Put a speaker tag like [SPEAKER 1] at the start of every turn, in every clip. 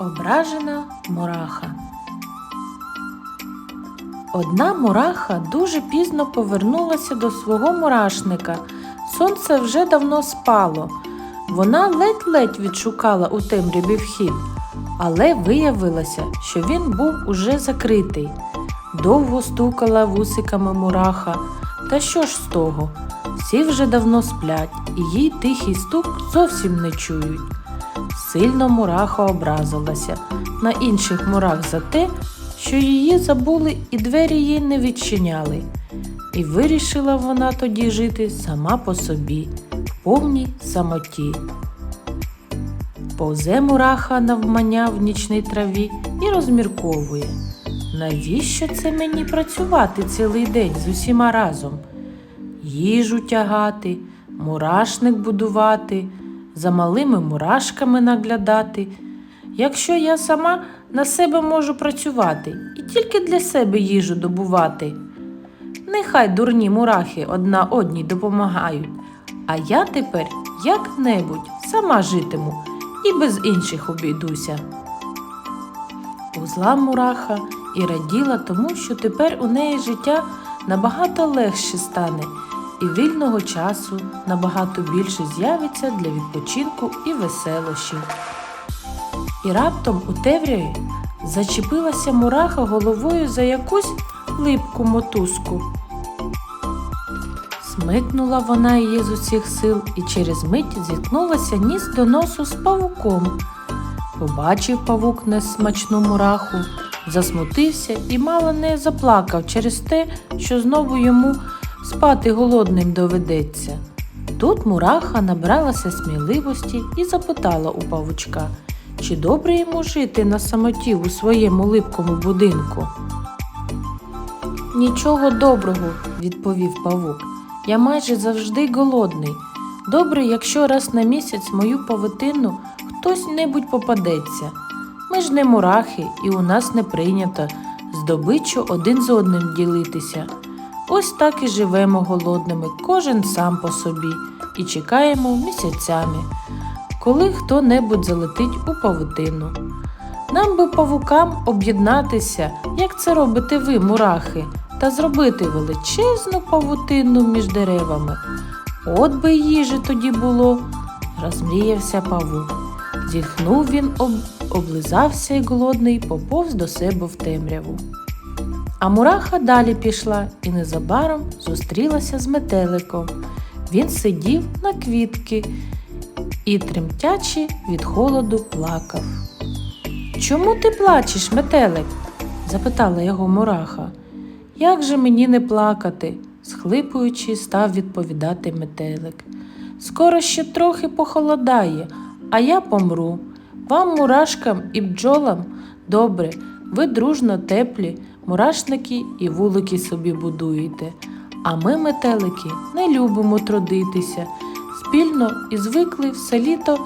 [SPEAKER 1] Ображена мураха. Одна мураха дуже пізно повернулася до свого мурашника. Сонце вже давно спало. Вона ледь-ледь відшукала у темряві вхід, але виявилося, що він був уже закритий. Довго стукала вусиками мураха. Та що ж з того? Всі вже давно сплять, і їй тихий стук зовсім не чують. Сильно мураха образилася на інших мурах за те, що її забули і двері їй не відчиняли. І вирішила вона тоді жити сама по собі, в повній самоті. Повзе мураха навмання в нічній траві і розмірковує. Навіщо це мені працювати цілий день з усіма разом? Їжу тягати, мурашник будувати, за малими мурашками наглядати. Якщо я сама на себе можу працювати і тільки для себе їжу добувати. Нехай дурні мурахи одна одній допомагають, а я тепер як-небудь сама житиму і без інших обійдуся. Повзла мураха і раділа тому, що тепер у неї життя набагато легше стане, і вільного часу набагато більше з'явиться для відпочинку і веселощів. І раптом у темряві зачепилася мураха головою за якусь липку мотузку. Смикнула вона її з усіх сил і через мить зіткнулася ніс до носу з павуком. Побачив павук несмачну мураху, засмутився і мало не заплакав через те, що знову йому спати голодним доведеться. Тут мураха набралася сміливості і запитала у павучка, чи добре йому жити на самоті у своєму липкому будинку. Нічого доброго, відповів павук. Я майже завжди голодний. Добре, якщо раз на місяць мою павутину хтось небудь попадеться. Ми ж не мурахи, і у нас не прийнято здобичу один з одним ділитися. Ось так і живемо голодними, кожен сам по собі, і чекаємо місяцями, коли хто-небудь залетить у павутину. Нам би павукам об'єднатися, як це робите ви, мурахи, та зробити величезну павутину між деревами. От би їжі тоді було, розмріявся павук. Зітхнув він, об... облизався й голодний, поповз до себе в темряву. А мураха далі пішла і незабаром зустрілася з метеликом. Він сидів на квітки і, тремтячи від холоду, плакав. Чому ти плачеш, метелик? запитала його мураха. Як же мені не плакати? схлипуючи, став відповідати метелик. Скоро ще трохи похолодає, а я помру. Вам, мурашкам і бджолам, добре, ви дружно теплі, мурашники і вулики собі будуєте. А ми, метелики, не любимо трудитися. Спільно і звикли все літо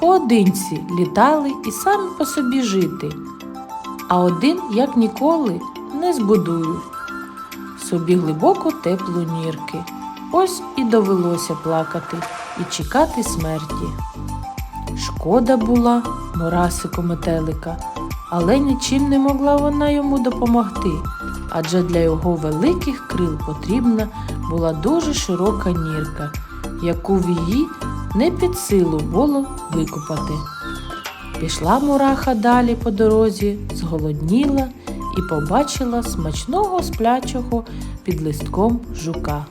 [SPEAKER 1] поодинці літали і самі по собі жити. А один, як ніколи, не збудують собі глибоку теплу нірки. Ось і довелося плакати і чекати смерті. Шкода була морасику метелика, але нічим не могла вона йому допомогти, адже для його великих крил потрібна була дуже широка нірка, яку в її не під силу було викупати. Пішла мураха далі по дорозі, зголодніла і побачила смачного сплячого під листком жука.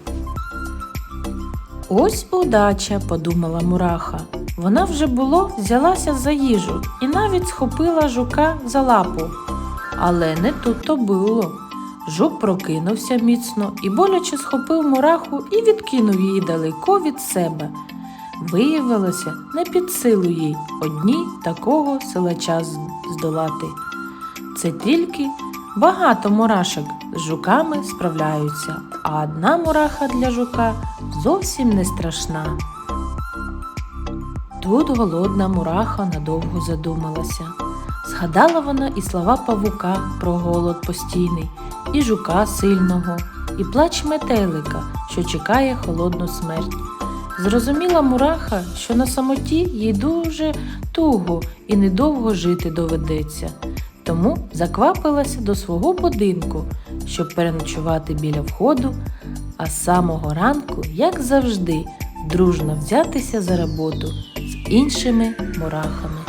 [SPEAKER 1] Ось удача, подумала мураха. Вона вже було взялася за їжу і навіть схопила жука за лапу. Але не тут то було. Жук прокинувся міцно і боляче схопив мураху і відкинув її далеко від себе. Виявилося, не під силу їй одній такого силача здолати. Це тільки багато мурашок з жуками справляються, а одна мураха для жука зовсім не страшна. Тут голодна мураха надовго задумалася. Згадала вона і слова павука про голод постійний, і жука сильного, і плач метелика, що чекає холодну смерть. Зрозуміла мураха, що на самоті їй дуже туго і недовго жити доведеться, тому заквапилася до свого будинку, щоб переночувати біля входу, а з самого ранку, як завжди, дружно взятися за роботу іншими мурахами.